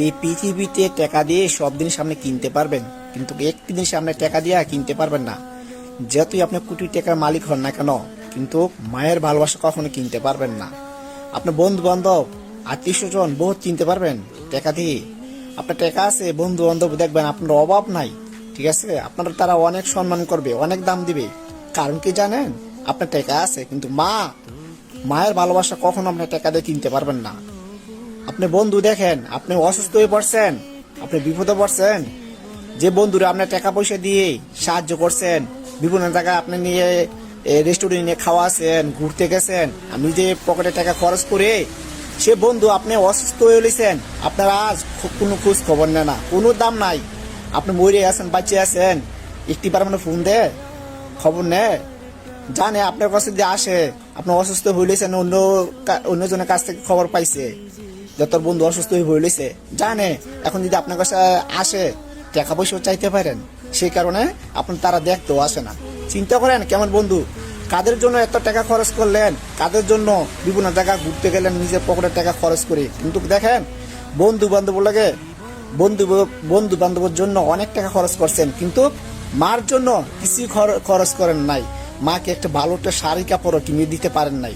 এই পৃথিবীতে টাকা দিয়ে সব জিনিস সামনে কিনতে পারবেন, কিন্তু একটি জিনিস সামনে টাকা দিয়ে কিনতে পারবেন না। যতই আপনি কোটি টাকার মালিক হন না কেন, কিন্তু মায়ের ভালোবাসা কখনো কিনতে পারবেন না। আপনার বন্ধু বান্ধব আত্মীয় স্বজন বহুত কিনতে পারবেন টাকা দিয়ে। আপনার টাকা আছে বন্ধু বান্ধব দেখবেন আপনার অভাব নাই, ঠিক আছে? আপনার তারা অনেক সম্মান করবে, অনেক দাম দিবে। কারণ কি জানেন? আপনার টাকা আছে, কিন্তু মা, মায়ের ভালোবাসা কখনো আপনি টাকা দিয়ে কিনতে পারবেন না। আপনি বন্ধু দেখেন, আপনি অসুস্থ হয়ে পড়ছেন, আপনি বিপদে পড়ছেন, যে বন্ধুরা আপনার টাকা পয়সা দিয়ে সাহায্য করছেন, বিভিন্ন জায়গায় আপনি নিয়ে রেস্টুরেন্টে খাওয়াছেন ঘুরতে গেছেন আমি যে পকেটে টাকা খরচ করে সে বন্ধু আপনি অসুস্থ হয়ে গেছেন আপনার আজ কোনো খোঁজ খবর নেয় না, কোনো দাম নাই। আপনি মরে আছেন বাঁচিয়ে আছেন, একটি বার মানে ফোন দেয় খবর নেয় জানে আপনার কাছে যে আসে, আপনি অসুস্থ হইলেছেন অন্য অন্যজনের কাছ থেকে খবর পাইছে। যে তোর বন্ধু অসুস্থ হয়ে হইলেছে জানে, এখন যদি আপনার কাছে আসে, টাকা পয়সাও চাইতে পারেন। সেই কারণে আপনি তারা দেখতেও আসে না। চিন্তা করেন, কেমন বন্ধু? কাদের জন্য এত টাকা খরচ করলেন? কাদের জন্য বিভিন্ন জায়গা ঘুরতে গেলেন, নিজের পকেটের টাকা খরচ করে? কিন্তু দেখেন বন্ধু বান্ধব লাগে, বন্ধু বন্ধু বান্ধবের জন্য অনেক টাকা খরচ করছেন, কিন্তু মার জন্য কিছুই খর- খরচ করেন নাই। মাকে একটা ভালো একটা শাড়ি কাপড়ও কিনে দিতে পারেন নাই।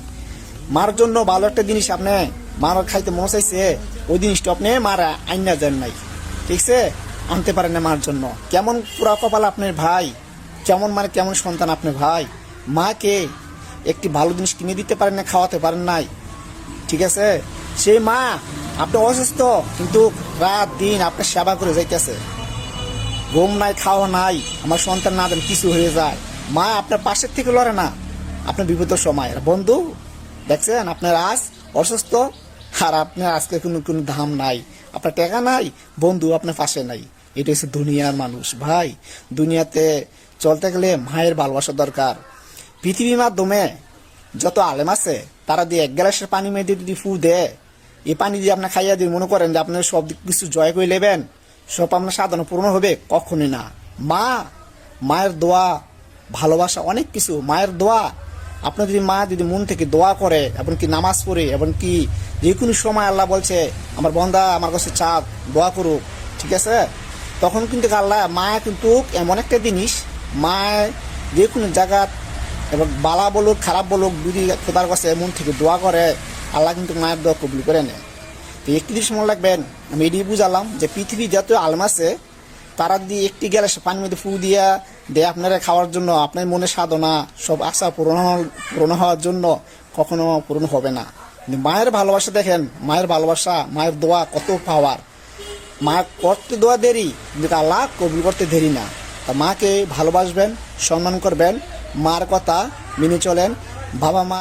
মার জন্য ভালো একটা জিনিস আপনি মার খাইতে মনে চাইছে, ওই জিনিসটা আপনি মার, আইনা যান নাই। ঠিক আছে? আনতে পারেন না মার জন্য। কেমন পুরা কপাল আপনার ভাই? কেমন মানে কেমন সন্তান আপনার ভাই? মাকে একটি ভালো জিনিস কিনে দিতে পারেন না, খাওয়াতে পারেন নাই। ঠিক আছে? সেই মা, আপনি অসুস্থ, কিন্তু রাত দিন আপনার সেবা করে যাইতেছে। ঘুম নাই, খাওয়া নাই, আমার সন্তান না দেন কিছু হয়ে যায়। মা আপনার পাশের থেকে লড়ে না। আপনার বিপদের সময়। বন্ধু, দেখছেন? আপনার আজ অসুস্থ আর আপনার আজকে কোনো কোনো দাম নাই। আপনার টাকা নাই, বন্ধু আপনার পাশে নাই। এটা হচ্ছে দুনিয়ার মানুষ। ভাই, দুনিয়াতে চলতে গেলে মায়ের ভালোবাসা দরকার। পৃথিবীর মাধ্যমে যত আলেম আছে, তারা দিয়ে এক গ্লাসের পানি মেয়েদের যদি ফু দেয়, এই পানি দিয়ে আপনার খাইয়া দিয়ে মনে করেন যে আপনার সব কিছু জয় করে নেবেন, সব আপনার সাধন পূর্ণ হবে, কখনই না। মা, মায়ের দোয়া, ভালোবাসা অনেক কিছু। মায়ের দোয়া আপনার যদি মা যদি মন থেকে দোয়া করে, এবং কি নামাজ পড়ে, এবং কি যে কোনো সময় আল্লাহ বলছে, আমার বন্ধা আমার কাছে চাপ দোয়া করুক। ঠিক আছে? তখন কিন্তু আল্লাহ, মা কিন্তু এমন একটা জিনিস মা যে কোনো জায়গা এবং বালা বলুক, খারাপ বলুক, যদি খোদার কাছে মন থেকে দোয়া করে, আল্লাহ কিন্তু মায়ের দোয়া কবুল করে নেয়। তো জিনিস মনে রাখবেন, আমি এটি বুঝালাম যে পৃথিবী যত আলম আছে তারা দিয়ে একটি গেলে পানির মধ্যে ফু দিয়া দেয় আপনারা খাওয়ার জন্য। আপনার মনে সাধনা সব আশা পূরণ পূরণ হওয়ার জন্য কখনো পূরণ হবে না। মায়ের ভালোবাসা দেখেন, মায়ের ভালোবাসা, মায়ের দোয়া কত পাওয়ার। মা করতে দোয়া দেরি, কিন্তু আল্লাহ কবুল করতে দেরি না। তা মাকে ভালোবাসবেন, সম্মান করবেন, মার কথা মেনে চলেন, বাবা মা